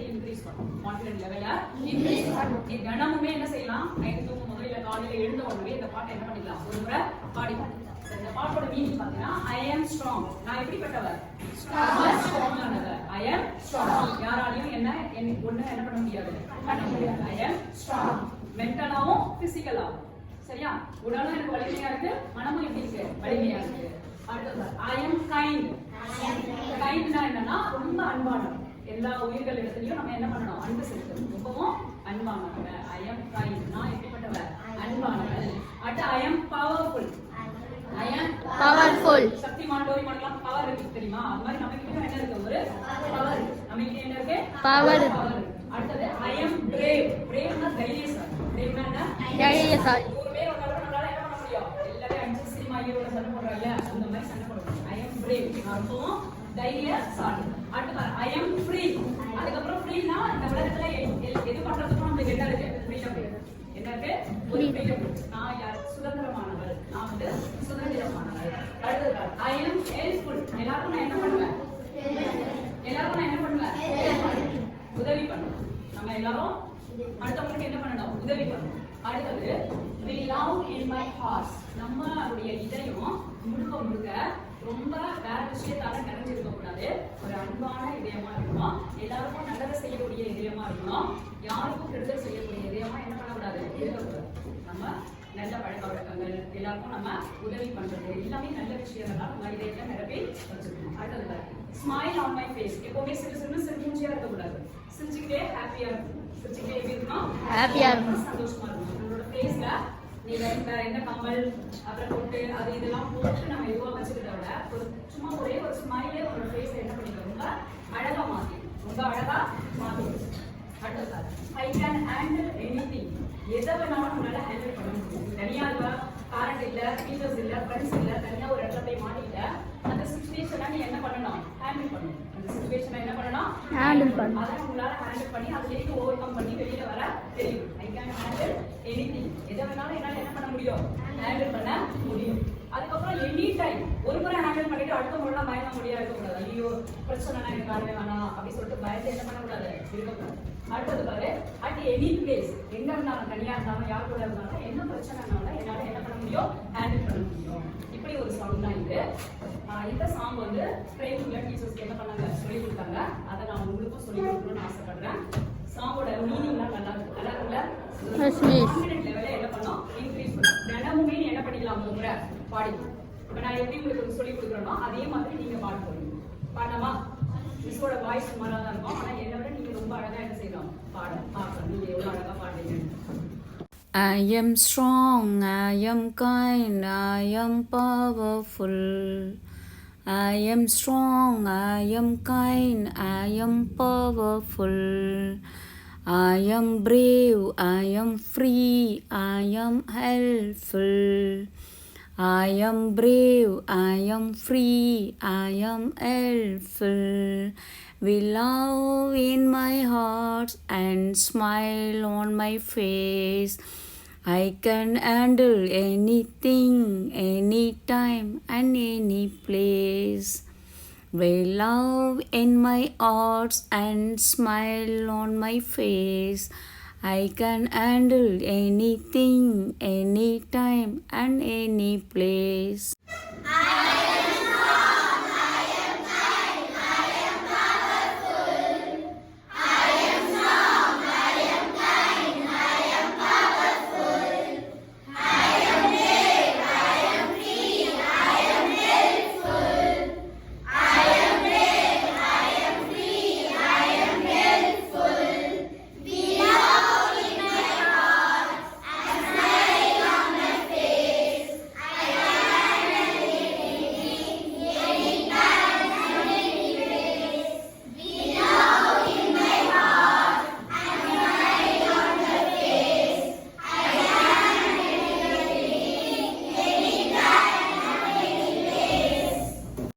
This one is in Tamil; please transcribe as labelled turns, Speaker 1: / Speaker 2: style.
Speaker 1: இன்க்ரீஸ் பண்ணும். கான்ஃபிடன்ட் லெவல இன்க்ரீஸ் பண்ணும். தினமுமே என்ன செய்யலாம்? நைட்டு தூங்கும் போது இல்ல காலையில எழுந்த உடனே இந்த பாட்டை என்ன பண்ணிக்கலாம்? ஒரு முறை பாடிக்கலாம். இந்த பாட்டோட மீனிங் பாத்தீங்கன்னா ஐ ஆம் ஸ்ட்ராங் நான் எப்படிப்பட்டவர்? ஸ்ட்ராங்கானவர் ஐ ஆம் ஸ்ட்ராங் யாராலையும் என்ன என்ன- ஒண்ணு என்ன பண்ண முடியாது. பண்ண முடியாது. ஐ ஆம் ஸ்ட்ராங் மென்டலாவும் பிசிக்கலாவும் சரியா? உடலும் எனக்கு வலிமையா இருக்கு. மனமும் எப்படி இருக்கு? வலிமையா இருக்கு. அடுத்தது ஐ எம் கைண்ட் கைண்ட்னா என்னன்னா ரொம்ப அன்பானவர். எல்லா உயிர்கள் இடத்துலயும் நம்ம என்ன பண்ணணும்? அன்பு செலுத்தணும். ரொம்பவும் அன்பானவர் ஐ எம் கைண்ட் நான் எப்படிப்பட்டவர் அன்பானவர் அடுத்து I am powerful I am
Speaker 2: Powerful.
Speaker 1: Shaktimaan டோரிமான்லாம் power இருக்கு தெரியுமா? அது மாதிரி நம்ம கிட்ட என்ன இருக்கு? ஒரு பவர் நம்ம கிட்ட என்ன இருக்கு?
Speaker 2: Power.
Speaker 1: Power. அடுத்தது ஐ எம் பிரேவ் பிரேவ்னா தைரியசாலி பிரேவ்னா என்ன?
Speaker 2: தைரியசாலி.
Speaker 1: ஒரு பேர் ஒரு அளவு நம்மளால என்ன பண்ண முடியும்? எல்லாமே அஞ்சு சினிமா ஹீரோட சண்டை போடுறாங்க அந்த மாதிரி சண்டை போடுறோம் ஐ எம் பிரேவ் நான் ரொம்பவும் தைரியசாலி. அடுத்து பாரு ஐ எம் ஃப்ரீ அதுக்கப்புறம் ஃப்ரீனா இந்த உலகத்துல எது பண்றதுக்கும் நமக்கு என்ன இருக்கு? ஃப்ரீடம் என்ன இருக்கு? ஒரு freedom. நான் யார்? சுதந்திரமானவர். நான் வந்து சுதந்திரமானவர். அடுத்தது ஐ எம் ஹெல்ப்ஃபுல் எல்லாருக்கும் நான் என்ன பண்ணுவேன்? எல்லாருக்கும் நான் என்ன பண்ணுவேன்? உதவி பண்ணுவேன். நம்ம எல்லாரும் அடுத்தவங்களுக்கு என்ன பண்ணணும்? உதவி பண்ணணும். அடுத்தது we love in my heart. நம்மளுடைய இதயம் முழுக்க ரொம்ப வேற விஷயத்தால நிறைஞ்சிருக்க கூடாது ஒரு அன்பான இதயமா இருக்கணும். எல்லாருக்கும் நல்லதை செய்யக்கூடிய இதயமா இருக்கணும். யாருக்கும் கெடுதல் செய்யக்கூடிய இதயமா என்ன பண்ணக்கூடாது? இருக்கக்கூடாது. நம்ம நல்ல பழக்க வழக்கங்கள் எல்லாருக்கும் நம்ம உதவி பண்றது எல்லாமே நல்ல விஷயங்கள்லாம் நம்ம இதயத்துல நிரப்பி வச்சிருக்கணும். அடுத்தது ஸ்மைல் ஆன் மை ஃபேஸ் எப்பவுமே சிறு சிறு சிரிச்சியா இருக்கக்கூடாது. சிரிச்சுக்கிட்டே ஹாப்பியா இருக்கணும். சிரிச்சுக்கிட்டே எப்படி இருக்கணும்?
Speaker 2: ஆ இருக்கணும்.
Speaker 1: சந்தோஷமா இருக்கணும். நம்மளோட ஃபேஸ்ல நீங்க வேற என்ன கம்மல் அப்புறம் பொட்டு அது இதெல்லாம் போட்டு நம்ம எதுவாக வச்சுக்கிறத விட ஒரு சும்மா ஒரே ஒரு ஸ்மைலே உங்களோட ஃபேஸ் என்ன பண்ணிக்கலாம் ரொம்ப அழகா மாத்தி ரொம்ப அழகா மாத்தி. அடுத்தது ஐ கேன் ஹேண்டில் எனிதிங் எதை வேணாலும் உங்களால் ஹேண்டில் பண்ண முடியும். தனியாக இல்ல பேரண்ட் இல்ல டீச்சர்ஸ் இல்ல ஃப்ரெண்ட்ஸ் இல்ல தனியா ஒரு இடத்துல போய் மாட்டிக்கிட்ட அந்த சுச்சுவேஷனை நீ என்ன பண்ணணும்? ஹேண்டில் பண்ணணும். அந்த சுச்சுவேஷனை என்ன பண்ணணும்?
Speaker 2: Handle பண்ணணும்.
Speaker 1: அதை உங்களால ஹேண்டில் பண்ணி அதுல இருந்து ஓவர் கம் பண்ணி வெளியில வர தெரியும். ஐ கேன் ஹேண்டில் எனிதிங் எதை வேணாலும் என்னால என்ன பண்ண முடியும்? ஹேண்டில் பண்ண முடியும். அதுக்கப்புறம் எனி டைம் ஒரு முறை ஹேண்டில் பண்ணிட்டு அடுத்த முறை பயந்த முடியாது. இருக்கக்கூடாது ஐயோ பிரச்சனை எனக்கு காரணமே வேணாம். அப்படி சொல்லிட்டு பயந்து என்ன பண்ணக்கூடாது? இருக்கக்கூடாது அடுத்தது பாரு அட் எனி பிளேஸ் எங்க இருந்தாலும் தனியா இருந்தாலும் யார் கூட இருந்தாலும் என்ன பிரச்சனைனாலும் என்னால என்ன பண்ண முடியும் ஹேண்டில் பண்ண முடியும் இப்படி ஒரு சாங் தான் இது ஆஹ் இந்த சாங் வந்து ட்ரைனிங்ல டீச்சர்ஸ்க்கு என்ன பண்ணாங்க? சொல்லி கொடுத்தாங்க. அதை நான் உங்களுக்கும் சொல்லி கொடுக்கணும்னு ஆசைப்படுறேன். சாங்கோட மீனிங்லாம் நல்லா நல்லா. கான்ஃபிடென்ட் லெவலை என்ன பண்ணோம்? இன்க்ரீஸ் பண்ணும். தினமுமே என்ன பண்ணிக்கலாம் முறை பாடிக்கலாம் இப்போ நான் எப்படி உங்களுக்கு சொல்லி கொடுக்குறேனோ அதே மாதிரி நீங்க பாட போறீங்க பாடலாமா? மிஸ்ஸோட வாய்ஸ் சுமாராக தான் இருக்கும். ஆனா என்னை விட நீங்க ரொம்ப அழகா என்ன செய்யலாம்? பாட பார்க்கலாம்
Speaker 3: I am strong, I am kind, I am powerful. I am strong, I am kind, I am powerful. I am brave, I am free, I am helpful. I am brave, I am free, I am helpful. With love in my heart and smile on my face. I can handle anything, anytime, and any place. With love in my heart and smile on my face. I can handle anything, anytime, and any place.